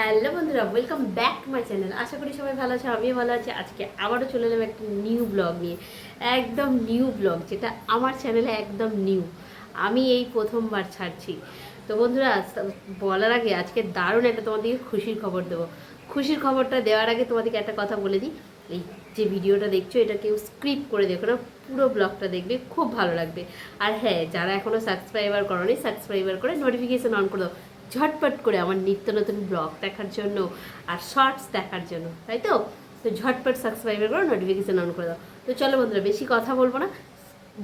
Hello বন্ধুরা welcome back to my channel আশা করি সবাই ভালো আছে, আমিও ভালো আছি। আজকে আবারও চলে এলাম একটা নিউ ব্লগ নিয়ে। একদম নিউ ব্লগ যেটা আমার চ্যানেলে একদম নিউ আমি এই প্রথমবার ছাড়ছি। তো বন্ধুরা, বলার আগে আজকে দারুণ একটা তোমাদেরকে খুশির খবর দেবো। খুশির খবরটা দেওয়ার আগে তোমাদেরকে একটা কথা বলে দিই। এই যে ভিডিওটা দেখছ, এটা কেউ স্ক্রিপ্ট করে দেখো না, পুরো ব্লগটা দেখবে, খুব ভালো লাগবে। আর হ্যাঁ যারা এখনও সাবস্ক্রাইবার করনি সাবস্ক্রাইবার করে নোটিফিকেশন অন করে দাও। ঝটপট করে আমার নিত্য নতুন ব্লগ দেখার জন্য আর শর্টস দেখার জন্য, তাই তো? তো ঝটপট সাবস্ক্রাইবার করো নোটিফিকেশান অন করে দাও। তো চলো বন্ধুরা, বেশি কথা বলব না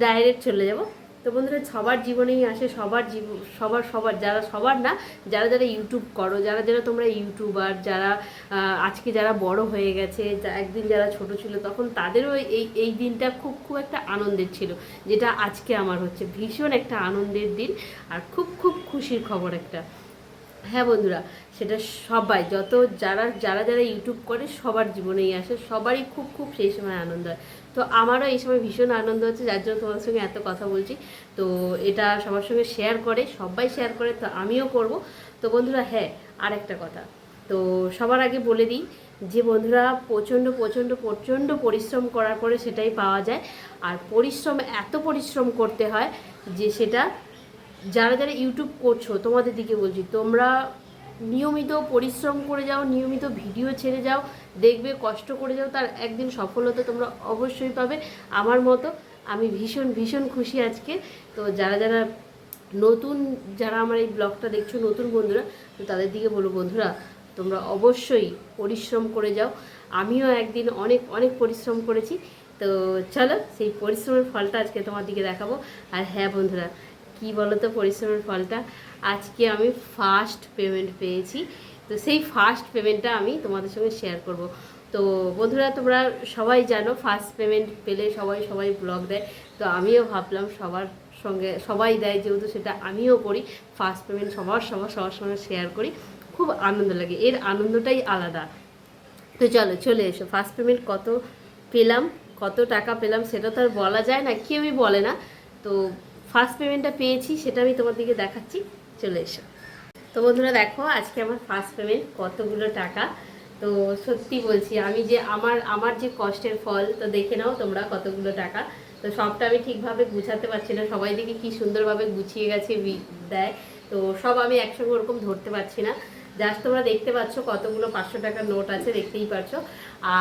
ডাইরেক্ট চলে যাব। তো বন্ধুরা, সবার জীবনেই আসে, সবার জীব, সবার সবার, যারা সবার না, যারা যারা ইউটিউব করো, যারা যারা তোমরা ইউটিউবার যারা আজকে যারা বড় হয়ে গেছে একদিন যারা ছোট ছিল, তখন তাদেরও এই এই দিনটা খুব খুব একটা আনন্দের ছিল, যেটা আজকে আমার হচ্ছে। ভীষণ একটা আনন্দের দিন আর খুব খুব খুশির খবর একটা। হ্যাঁ বন্ধুরা, সেটা সবাই, যত যারা যারা যারা ইউটিউব করে, সবার জীবনেই আসে, সবারই খুব খুব সেই সময় আনন্দ হয়। তো আমারও এই সময় ভীষণ আনন্দ হচ্ছে, যার জন্য তোমার সঙ্গে এত কথা বলছি। তো এটা সবার সঙ্গে শেয়ার করে, সবাই শেয়ার করে, তো আমিও করব। তো বন্ধুরা হ্যাঁ আর একটা কথা। তো সবার আগে বলে দিই যে বন্ধুরা, প্রচণ্ড প্রচণ্ড প্রচণ্ড পরিশ্রম করার পরে সেটাই পাওয়া যায়। আর পরিশ্রম, এত পরিশ্রম করতে হয় যে সেটা যারা যারা ইউটিউব করছ, তোমাদের দিকে বলছি, তোমরা নিয়মিত পরিশ্রম করে যাও, নিয়মিত ভিডিও ছেড়ে যাও, দেখবে, কষ্ট করে যাও, তার একদিন সফলতা তোমরা অবশ্যই পাবে। আমার মতো আমি ভীষণ ভীষণ খুশি আজকে। তো যারা যারা নতুন, যারা আমার এই ব্লগটা দেখছ, নতুন বন্ধুরা, তো তাদের দিকে বলো বন্ধুরা, তোমরা অবশ্যই পরিশ্রম করে যাও। আমিও একদিন অনেক অনেক পরিশ্রম করেছি। তো চলো, সেই পরিশ্রমের ফলটা আজকে তোমার দিকে দেখাবো। আর হ্যাঁ বন্ধুরা কি বলো তো পরিশ্রমের ফলটা? আজকে আমি ফার্স্ট পেমেন্ট পেয়েছি। তো সেই ফার্স্ট পেমেন্টটা আমি তোমাদের সঙ্গে শেয়ার করব। তো বন্ধুরা, তোমরা সবাই জানো ফার্স্ট পেমেন্ট পেলে সবাই সবাই ব্লগ দেয়। তো আমিও ভাবলাম সবার সঙ্গে, সবাই দেয়, যেহেতু সেটা আমিও করি ফার্স্ট পেমেন্ট সবার সবার সবার সঙ্গে শেয়ার করি। খুব আনন্দ লাগে, এর আনন্দটাই আলাদা। তো চলো, চলে এসো। ফার্স্ট পেমেন্ট কত পেলাম, কত টাকা পেলাম, সেটা তো আর বলা যায় না, কেউই বলে না। তো ফার্স্ট পেমেন্টটা পেয়েছি, সেটা আমি তোমার দিকে দেখাচ্ছি। চলে এসো। তো বন্ধুরা দেখো, আজকে আমার ফার্স্ট পেমেন্ট কতগুলো টাকা? তো সত্যি বলছি, আমি যে আমার আমার যে কষ্টের ফল, তো দেখে নাও তোমরা কতগুলো টাকা। তো সবটা আমি ঠিকভাবে গুছাতে পারছি না, সবাই দেখে কি সুন্দরভাবে গুছিয়ে গেছে দেয়। তো সব আমি একসঙ্গে ওরকম ধরতে পারছি না। জাস্ট তোমরা দেখতে পাচ্ছ কতগুলো পাঁচশো টাকার নোট আছে, দেখতেই পারছ।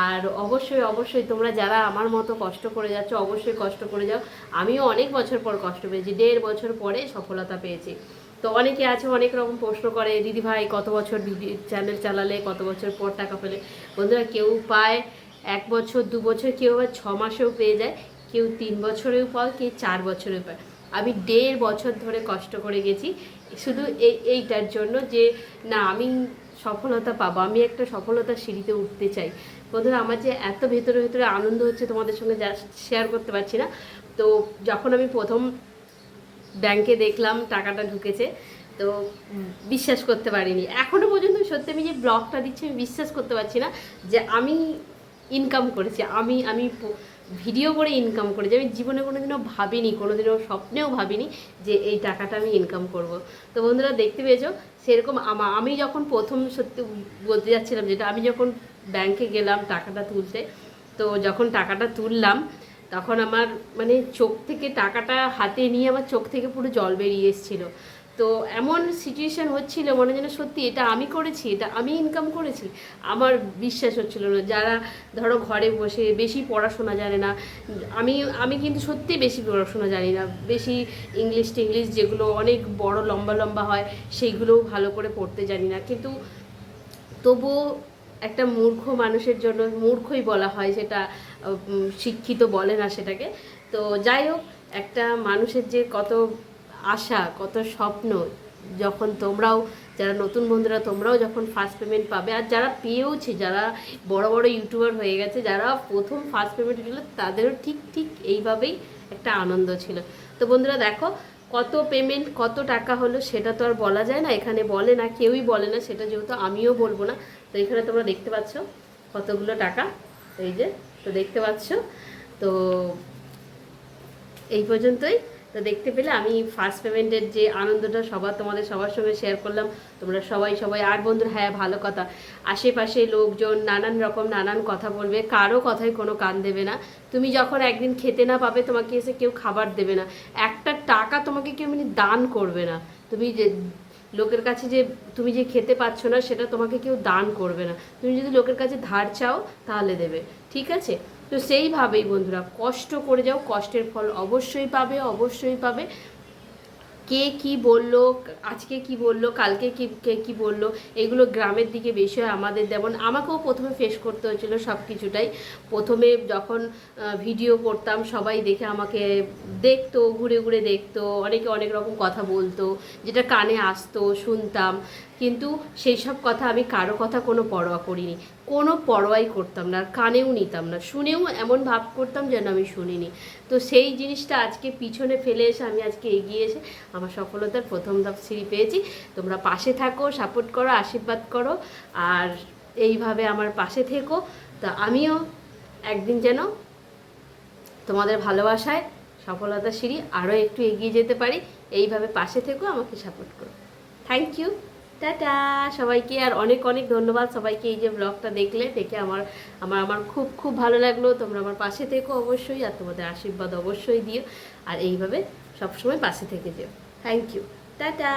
আর অবশ্যই অবশ্যই তোমরা যারা আমার মতো কষ্ট করে যাচ্ছ, অবশ্যই কষ্ট করে যাও। আমিও অনেক বছর পর কষ্ট পেয়েছি, দেড় বছর পরে সফলতা পেয়েছি। তো অনেকে আছে, অনেক রকম প্রশ্ন করে, দিদি ভাই, কত বছর চ্যানেল চালালে, কত বছর পর টাকা পেলে? বন্ধুরা, কেউ পায় এক বছর, দু বছর, কেউ আবার ছ মাসেও পেয়ে যায়, কেউ তিন বছরেও পায়, কেউ চার বছরেও পায়। আমি দেড় বছর ধরে কষ্ট করে গেছি। শুধু এই, এইটার জন্য যে, না, আমি সফলতা পাবো, আমি একটা সফলতার সিঁড়িতে উঠতে চাই। বন্ধুরা, আমার যে এত ভেতরে ভেতরে আনন্দ হচ্ছে তোমাদের সঙ্গে যা শেয়ার করতে পারছি না। তো যখন আমি প্রথম ব্যাংকে দেখলাম টাকাটা ঢুকেছে, তো বিশ্বাস করতে পারিনি। এখনও পর্যন্ত সত্যি আমি যে ব্লগটা দিচ্ছি, আমি বিশ্বাস করতে পারছি না যে আমি ইনকাম করেছি। আমি আমি ভিডিও করে ইনকাম করেছি। আমি জীবনে কোনোদিনও ভাবিনি, কোনোদিনও স্বপ্নেও ভাবিনি যে এই টাকাটা আমি ইনকাম করব। তো বন্ধুরা, দেখতে পেয়েছ? সেরকম আমা আমি যখন প্রথম সত্যি বলতে যাচ্ছিলাম যেটা, আমি যখন ব্যাংকে গেলাম টাকাটা তুলতে, তো যখন টাকাটা তুললাম, তখন আমার মানে চোখ থেকে টাকাটা হাতে নিয়ে আমার চোখ থেকে পুরো জল বেরিয়ে এসেছিল। তো এমন সিচুয়েশান হচ্ছিল, মনে যেন সত্যি এটা আমি করেছি, এটা আমি ইনকাম করেছি। আমার বিশ্বাস হচ্ছিল না, যারা ধরো ঘরে বসে বেশি পড়াশোনা জানে না, আমি আমি কিন্তু সত্যি বেশি পড়াশোনা জানি না। বেশি ইংলিশ টিংলিশ যেগুলো অনেক বড় লম্বা লম্বা হয়, সেইগুলোও ভালো করে পড়তে জানি না। কিন্তু তবুও একটা মূর্খ মানুষের জন্য মূর্খই বলা হয় সেটা শিক্ষিত বলে না সেটাকে। তো যাই হোক, একটা মানুষের যে কত আশা, কত স্বপ্ন, যখন তোমরাও, যারা নতুন বন্ধুরা, তোমরাও যখন ফার্স্ট পেমেন্ট পাবে, আর যারা পেয়েওছে, যারা বড় বড় ইউটিউবার হয়ে গেছে, যারা প্রথম ফার্স্ট পেমেন্ট ছিল তাদেরও ঠিক ঠিক এইভাবেই একটা আনন্দ ছিল। তো বন্ধুরা, দেখো, কত পেমেন্ট কত টাকা হলো, সেটা তো আর বলা যায় না, এখানে বলে না, কেউই বলে না, সেটা যেহেতু আমিও বলব না, তো এখানে তোমরা দেখতে পাচ্ছ কতগুলো টাকা, এই যে, তো দেখতে পাচ্ছ, তো এই পর্যন্তই। তো দেখতে পেলে আমি ফার্স্ট পেমেন্টের যে আনন্দটা সবার, তোমাদের সবার সঙ্গে শেয়ার করলাম। তোমরা সবাই সবাই, আর বন্ধুর হ্যাঁ ভালো কথা। আশেপাশে লোকজন নানান রকম, নানান কথা বলবে। কারও কথায় কোনো কান দেবে না। তুমি যখন একদিন খেতে না পাবে, তোমাকে এসে কেউ খাবার দেবে না। একটা টাকা তোমাকে কেউ মানে দান করবে না। তুমি যে লোকের কাছে যে তুমি যে খেতে পাচ্ছ না, সেটা তোমাকে কেউ দান করবে না। তুমি যদি লোকের কাছে ধার চাও, তাহলে দেবে। ঠিক আছে? তো সেইভাবেই বন্ধুরা, কষ্ট করে যাও, কষ্টের ফল অবশ্যই পাবে অবশ্যই পাবে। কে কি বলল, আজকে কি বলল, কালকে কি, কে কী বলল, এগুলো গ্রামের দিকে বেশি হয় আমাদের। যেমন আমাকেও প্রথমে ফেস করতে হয়েছিল সব কিছুটাই প্রথমে যখন ভিডিও করতাম, সবাই দেখে আমাকে দেখতো, ঘুরে ঘুরে দেখতো, অনেকে অনেক রকম কথা বলতো, যেটা কানে আসতো, শুনতাম। কিন্তু সেই সব কথা আমি কারও কথা কোনো পরোয়া করিনি। কোনো পরোয়াই করতাম না, আর কানেও নিতাম না। শুনেও এমন ভাব করতাম যেন আমি শুনিনি। তো সেই জিনিসটা আজকে পিছনে ফেলে এসে আমি আজকে এগিয়ে এসে আমার সফলতার প্রথম ধাপ সিঁড়ি পেয়েছি। তোমরা পাশে থাকো, সাপোর্ট করো, আশীর্বাদ করো, আর এইভাবে আমার পাশে থেকো। তা আমিও একদিন যেন তোমাদের ভালোবাসায় সফলতার সিঁড়ি আরও একটু এগিয়ে যেতে পারি। এইভাবে পাশে থেকো, আমাকে সাপোর্ট করো। Thank you. টাটা। সবাইকে আর অনেক অনেক ধন্যবাদ সবাইকে এই যে ব্লগটা দেখলে। দেখে আমার আমার আমার খুব খুব ভালো লাগল। তোমরা আমার পাশে থেকো অবশ্যই আর তোমাদের আশীর্বাদ অবশ্যই দিও। আর এইভাবে সবসময় পাশে থেকে যেও। Thank you tata.